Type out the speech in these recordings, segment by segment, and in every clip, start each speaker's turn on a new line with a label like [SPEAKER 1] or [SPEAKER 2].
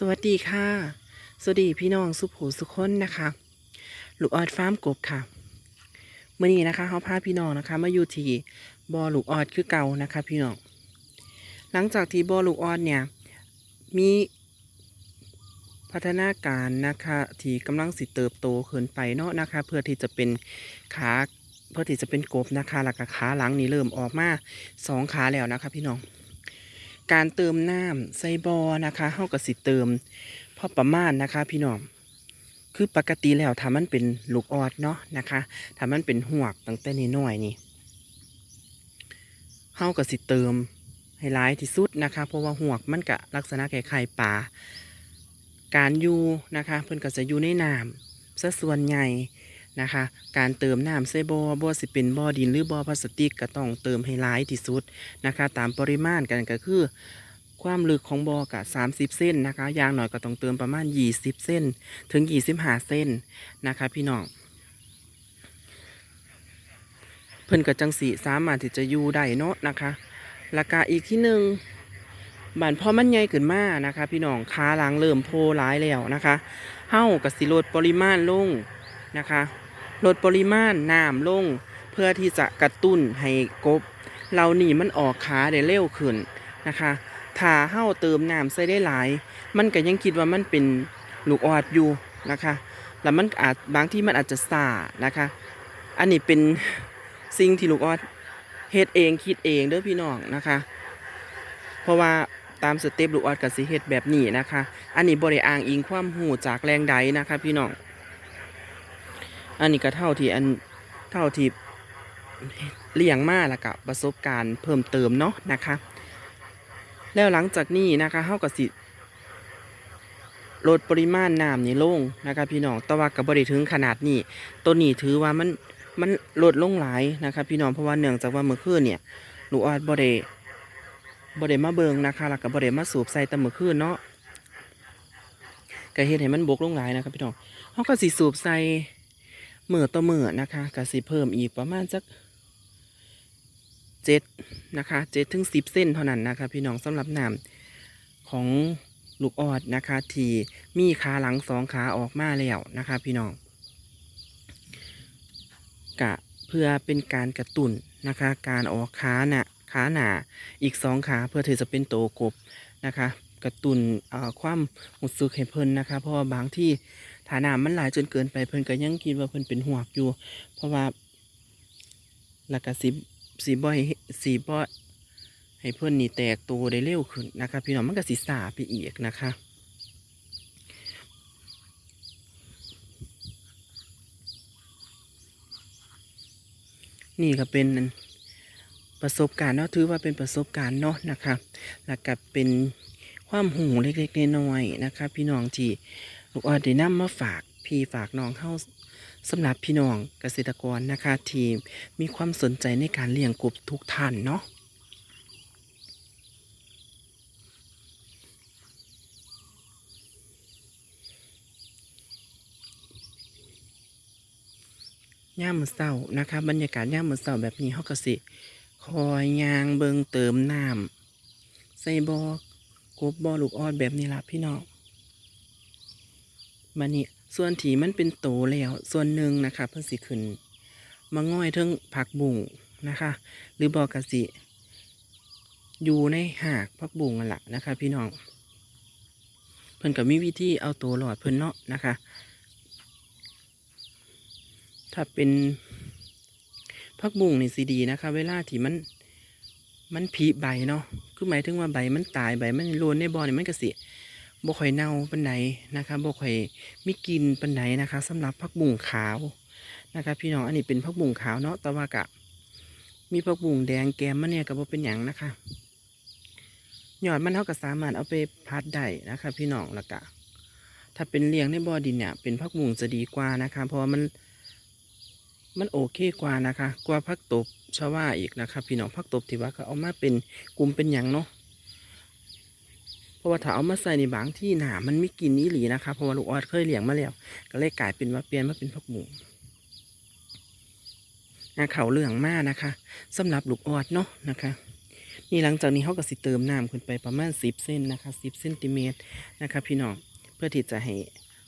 [SPEAKER 1] สวัสดีค่ะ สวัสดีพี่น้องสุขูสุคนนะคะ ลูกออดฟาร์มกบค่ะเมื่อนี้นะคะเขาพาพี่น้องนะคะ มาอยู่ที่บอลูกออดคือเก่านะคะ พี่น้อง หลังจากที่บอลูกออดเนี่ยมีพัฒนาการนะคะที่กำลังสิเติบโตขึ้นไปเนาะนะคะ เพื่อที่จะเป็นขาเพื่อที่จะเป็นกบนะคะแล้วก็ขาหลังนี่เริ่มออกมาสองขาแล้วนะคะ พี่น้อง การเติมน้ำใส่บอนะคะเฮาก็สิเติมพอประมาณนะคะ พี่น้องคือปกติแล้วถ้ามันเป็นลูกออดเนาะนะคะถ้ามันเป็นหวกตั้งแต่น้อยนี่เฮาก็สิเติมให้ร้ายที่สุดนะคะ เพราะว่าหวกมันก็ลักษณะคล้ายๆปลาการอยู่นะคะ เพิ่อนก็จะอยู่ในน้ำซะส่วนใหญ่ นะคะ การเติมน้ำใส่บอบ่อสิเป็นบ่อดินหรือบ่อพลาสติกก็ต้องเติมให้ร้ายที่สุดนะคะ ตามปริมาณกันก็คือ ความลึกของบอกะ30 เส้นนะคะอยางหน่อยก็ต้องเติมประมาณ 20 เส้น ถึง 25 เส้นนะคะ พี่น้องเพิ่นกับจังสีสามารถที่จะอยู่ได้เนาะนะคะราคาอีกที่หนึ่งบานพอมันใหญ่ขึ้นมานะคะ พี่น้องขาหลังเริ่มโพร้ายแล้วนะคะเฮ้ากับสิลดปริมาณลงนะคะ ลดปริมาณน้ำลง เพื่อที่จะกระตุ้นให้กบเรานี่มันออกขาได้เร็วขึ้นนะคะถ้าเฮ้าเติมน้ำใส่ได้หลาย มันก็ยังคิดว่ามันเป็นลูกออดอยู่นะคะแล้วมันอาจบางที่มันอาจจะสานะคะ อันนี้เป็นสิ่งที่ลูกออดเฮ็ดเองคิดเองเด้อพี่น้องนะคะ เพราะว่าตามสเต็ปลูกออดกับสิเฮ็ดแบบนี้นะคะ อันนี้บริอ้างอิงความหูจากแรงใดนะคะ พี่น้อง อันนี้ก็เท่าที่อันเท่าที่เลี้ยงมาแล้วกับประสบการณ์เพิ่มเติมเนาะนะคะ แล้วหลังจากนี้นะคะเฮาก็สิลดปริมาณน้ำนี่ลงนะคะพี่น้องแต่ว่าก็บ่ได้ถึงขนาดนี้ตัวนี้ถือว่ามันมันลดลงหลายนะคะพี่น้องเพราะว่าเนื่องจากว่าเมื่อคืนเนี่ยหลูอดบ่ได้บ่ได้มาเบิงนะคะแล้วก็บ่ได้มาสูบใส่แต่เมื่อคืนเนาะก็เฮ็ดให้มันบกลงหลายนะครับพี่น้องเฮาก็สิสูบใส่ เมื้อต่อเมื้อนะคะก็สิเพิ่มอีกประมาณสักเจ็ดนะคะเจ็ดถึงสิบเส้นเท่านั้นนะคะ พี่น้องสำหรับน้ำของลูกออดนะคะ ที่มีขาหลังสองขาออกมาแล้วนะคะ พี่น้องกะเพื่อเป็นการกระตุ้นนะคะ การออกขาหนะขาหนาอีกสองขาเพื่อที่จะเป็นโตกบนะคะ กระตุ้นความหดซึกให้เพิ่นนะคะ เพราะว่าบางที่ ฐานามันหลายจนเกินไปเพิ่นก็ยังคิดว่าเพิ่นเป็นหวกอยู่ เพราะว่าแล้วก็สิสีบ่อยสีบ่ให้เพื่อนนี่แตกตัวได้เร็วขึ้นนะคะพี่น้องมันก็สีสาไปอีกนะคะนี่ก็เป็นประสบการณ์เนาะถือว่าเป็นประสบการณ์เนาะนะคะแล้วก็เป็นความหูเล็กๆน้อยๆนะคะ พี่น้องที่ ลูกออดได้นำมาฝากพี่ฝากน้องเข้าสำหรับพี่น้องเกษตรกรนะคะที่มีความสนใจในการเลี้ยงกบทุกท่านเนาะย่ามมือเศร้านะคะบรรยากาศย่ามมือเศร้าแบบนี้เขาก็สิคอยยางเบิงเติมน้ำใส่บอกบบ่อลูกออดแบบนี้ละพี่น้อง มานี่ส่วนถีมันเป็นโตแล้ว ส่วนหนึ่งนะคะเพิ่นสิขึ้นมาง่อยเทิงผักบุ่งนะคะ หรือบอกกสิ อยู่ในหากผักบุ่งนั่นแหละนะคะ พี่น้อง เพิ่นก็มีวิธีเอาตัวหลอดเพิ่นเนาะนะคะ ถ้าเป็นผักบุ่งนี่สิดีนะคะ เวลาที่มันมันผลิใบเนาะคือหมายถึงว่าใบมันตายใบมันโลนในบ่อนี่มันก็สิ บ่ค่อยเน่าปานใดนะคะบ่ค่อยมีกลินปานใดนะคะสำหรับผักบุ่งขาวนะคะพี่น้องอันนี้เป็นผักบุ่งขาวเนาะแต่ว่ากะ มีผักบุ่งแดงแกมมันเนี่ยก็บ่เป็นหยังนะคะหยอดมันเท่ากับสามารถเอาไปพัดได้นะคะ พี่น้องละกะ ถ้าเป็นเลี้ยงในบ่อดินเนี่ย เป็นผักบุ่งจะดีกว่านะคะ เพราะว่ามัน มันโอเคกว่านะคะ กว่าผักตบชาวาอีกนะคะ พี่น้องผักตบที่ว่าเขาเอามาเป็นกลุ่มเป็นหยังเนาะ ราะว่าถ้าเอามาใส่ในบางที่หนามันไม่กินนี้หลีนะคะเพราะว่าลูกออดเคยเลี้ยงมาแล้ว ก็เลยกลายเป็นว่าเปลี่ยนมาเป็นผักบุ้งนะเขาเหลืองมากนะคะสำหรับลูกออดเนาะนะคะนี่หลังจากนี้เขาก็สิเติมน้ำขึ้นไปประมาณ10เซนนะคะ10เซนติเมตรนะคะพี่น้องเพื่อที่จะให้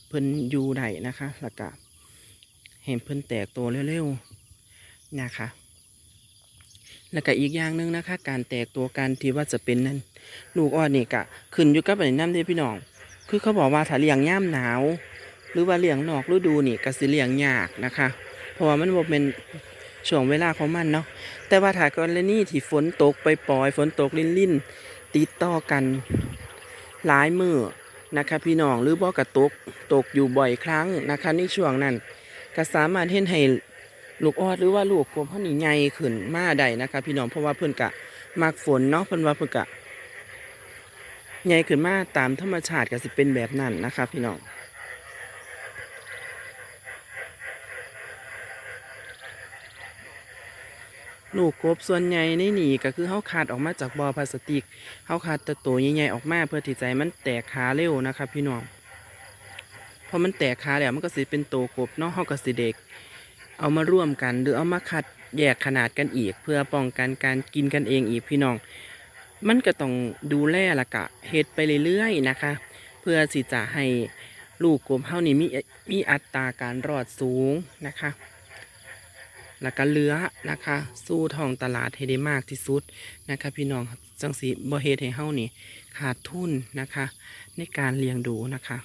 [SPEAKER 1] เพิ่นอยู่ได้นะคะแล้วก็ให้เพิ่นแตกตัวเร็วๆนะคะ แล้วก็อีกอย่างหนึ่งนะคะ การแตกตัวการที่ว่าจะเป็นนั่นลูกอ่อนนี่กะขึ้นอยู่กับอันนี้น้ำเด้พี่น้อง คือเขาบอกว่าถ้าเลี้ยงย่ามหนาว หรือว่าเลี้ยงนอกฤดูนี่ก็สิเลี้ยงยากนะคะ เพราะว่ามันบ่เป็นช่วงเวลาของมันเนาะแต่ว่าถ้ากรณีที่ฝนตกไปปล่อยฝนตกลิ่นลิ่นติดต่อกันหลายมือนะคะพี่น้องหรือบ่กระตกตกอยู่บ่อยครั้งนะคะในช่วงนั้นก็สามารถเห็นให้ ลูกออดหรือว่าลูกกบเฮานี่ใหญ่ขึ้นมาได้นะคะ พี่น้องเพราะว่าเพิ่อนกะมักฝนเนาะเพิ่อนว่าเพิ่อนกะใหญ่ขึ้นมาตามธรรมชาติก็สิเป็นแบบนั้นนะคะ พี่น้องลูกกบส่วนใหญ่ในนี่ก็คือเขาขาดออกมาจากบ่อพลาสติกเขาขาดแตัวตัวใหญ่ๆออกมาเพื่อที่ใจมันแตกขาเร็วนะครับพี่น้องพอมันแตกขาแล้วมันก็สิเป็นตัวกบเนาะเขาก็สิเด็ก เอามาร่วมกันหรือเอามาคัดแยกขนาดกันอีก เพื่อป้องกันการกินกันเองอีกพี่น้อง มันก็ต้องดูแลละกะเฮ็ดไปเรื่อยๆนะคะ เพื่อสิจะให้ลูกกบเฮานี่มีมีอัตราการรอดสูงนะคะแล้วก็เลือนะคะ สู้ทองตลาดให้ได้มากที่สุดนะคะ พี่น้องจังสีบ่เฮ็ดให้เฮานี่ขาดทุนนะคะ ในการเลี้ยงดูนะคะ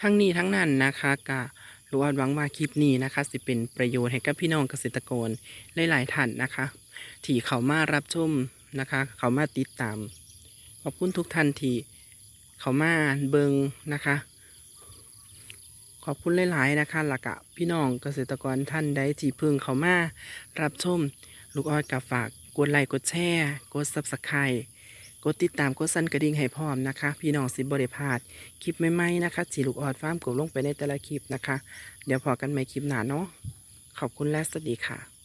[SPEAKER 1] ทั้งนี้ทั้งนั้นนะคะกะ รู้ว่าหวังว่าคลิปนี้นะคะสิเป็นประโยชน์ให้กับพี่น้องเกษตรกรหลายๆท่านนะคะ ที่เขามารับชมนะคะ เขามาติดตาม ขอบคุณทุกท่านที่เขามาเบิงนะคะ ขอบคุณหลายๆนะคะหลักะพี่น้องเกษตรกรท่านใดที่พึ่งเขามารับชม ลูกออดกับฝากกดไลค์กดแชร์กดซับสไครต์ กดติดตามกดสั่นกระดิ่งให้พร้อมนะคะ พี่น้องสิบริพาดคลิปใหม่ๆนะคะสีลูกออดฟ้ามกดลงไปในแต่ละคลิปนะคะ เดี๋ยวพอกันใหม่คลิปหน้าเนาะขอบคุณและสวัสดีค่ะ